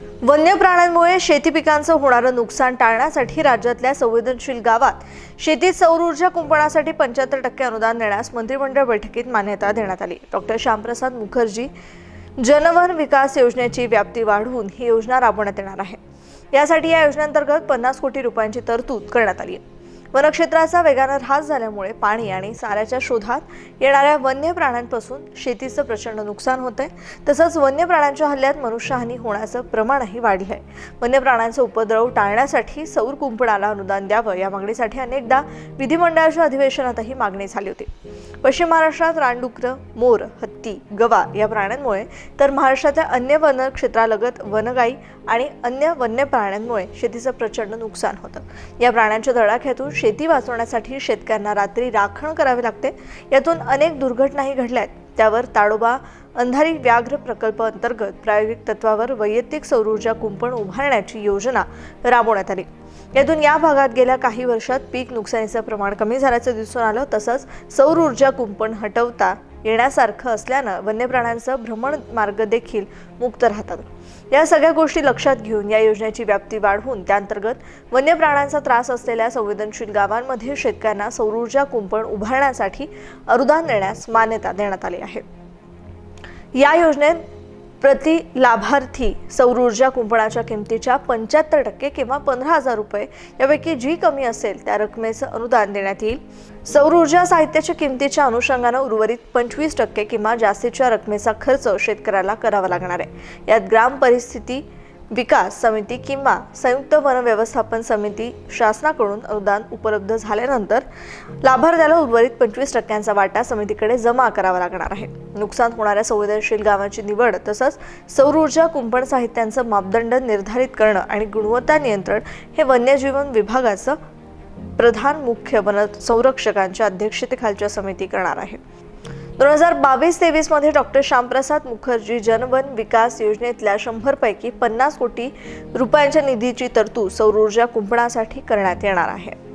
वन्य प्राण्यांमुळे शेती पिकांचं होणारं नुकसान टाळण्यासाठी राज्यातल्या संवेदनशील गावात शेतीत सौर ऊर्जा कुंपणासाठी पंच्याहत्तर टक्के अनुदान देण्यास मंत्रिमंडळ बैठकीत मान्यता देण्यात आली. डॉक्टर श्यामप्रसाद मुखर्जी जनवन विकास योजनेची व्याप्ती वाढवून ही योजना राबवण्यात येणार आहे. यासाठी या योजनेअंतर्गत पन्नास कोटी रुपयांची तरतूद करण्यात आली आहे. वनक्षेत्राचा वेगानं ऱ्हास झाल्यामुळे पाणी आणि चाऱ्याच्या शोधात येणाऱ्या वन्य प्राण्यांपासून शेतीचं प्रचंड नुकसान होत आहे तसंच वन्य प्राण्यांच्या हल्ल्यात मनुष्यहानी होण्याचं प्रमाणही वाढलं आहे वन्य प्राण्यांचा उपद्रव टाळण्यासाठी सौर कुंपणाला अनुदान द्यावं या मागणीसाठी अनेकदा विधिमंडळाच्या अधिवेशनातही मागणी झाली होती. पश्चिम महाराष्ट्रात रानडुकरं मोर हत्ती गवा या प्राण्यांमुळे तर महाराष्ट्रातल्या अन्य वन क्षेत्रालगत वनगाई आणि अन्य वन्य प्राण्यांमुळे शेतीचं प्रचंड नुकसान होतं. या प्राण्यांच्या धडाख्यातून शेती वाचवण्यासाठी शेतकऱ्यांना रात्री राखण करावे लागते. यातून अनेक दुर्घटनाही घडल्या आहेत त्यावर ताडोबा अंधारी व्याघ्र प्रकल्प अंतर्गत प्रायोगिक तत्वावर वैयक्तिक सौरऊर्जा कुंपण उभारण्याची योजना राबवण्यात आली. यातून या भागात गेल्या काही वर्षात पीक नुकसानीचं प्रमाण कमी झाल्याचं दिसून आलं. तसंच सौर ऊर्जा कुंपण हटवता येण्यासारखं असल्यानं वन्य प्राण्यांचं भ्रमण मार्ग देखील मुक्त राहतात. या सगळ्या गोष्टी लक्षात घेऊन या योजनेची व्याप्ती वाढवून त्याअंतर्गत वन्य प्राण्यांचा त्रास असलेल्या संवेदनशील गावांमध्ये शेतकऱ्यांना सौरऊर्जा कुंपण उभारण्यासाठी अनुदान देण्यास मान्यता देण्यात आली आहे. या योजनेत प्रति लाभार्थी सौर ऊर्जा कुंपणाच्या किमतीच्या पंच्याहत्तर टक्के किंवा पंधरा हजार रुपये यापैकी जी कमी असेल त्या रकमेचं अनुदान देण्यात येईल. सौर ऊर्जा साहित्याच्या किमतीच्या अनुषंगानं उर्वरित पंचवीस टक्के किंवा जास्तीच्या रकमेचा खर्च शेतकऱ्याला करावा लागणार आहे. यात ग्राम परिस्थिती विकास समिती किंवा संयुक्त वन व्यवस्थापन समिती शासनाकडून अनुदान उपलब्ध झाल्यानंतर लाभार्थ्याला उर्वरित पंचवीस टक्क्यांचा वाटा समितीकडे जमा करावा लागणार आहे. नुकसान होणाऱ्या संवेदनशील गावांची निवड तसंच सौर ऊर्जा कुंपण साहित्यांचं मापदंड निर्धारित करणं आणि गुणवत्ता नियंत्रण हे वन्यजीवन विभागाचं प्रधान मुख्य वन संरक्षकांच्या अध्यक्षतेखालच्या समिती करणार आहे. दोन हजार बावीस तेवीसमध्ये डॉक्टर श्यामप्रसाद मुखर्जी जनवन विकास योजनेतल्या शंभरपैकी पन्नास कोटी रुपयांच्या निधीची तरतूद सौर ऊर्जा कुंपणासाठी करण्यात येणार आहे.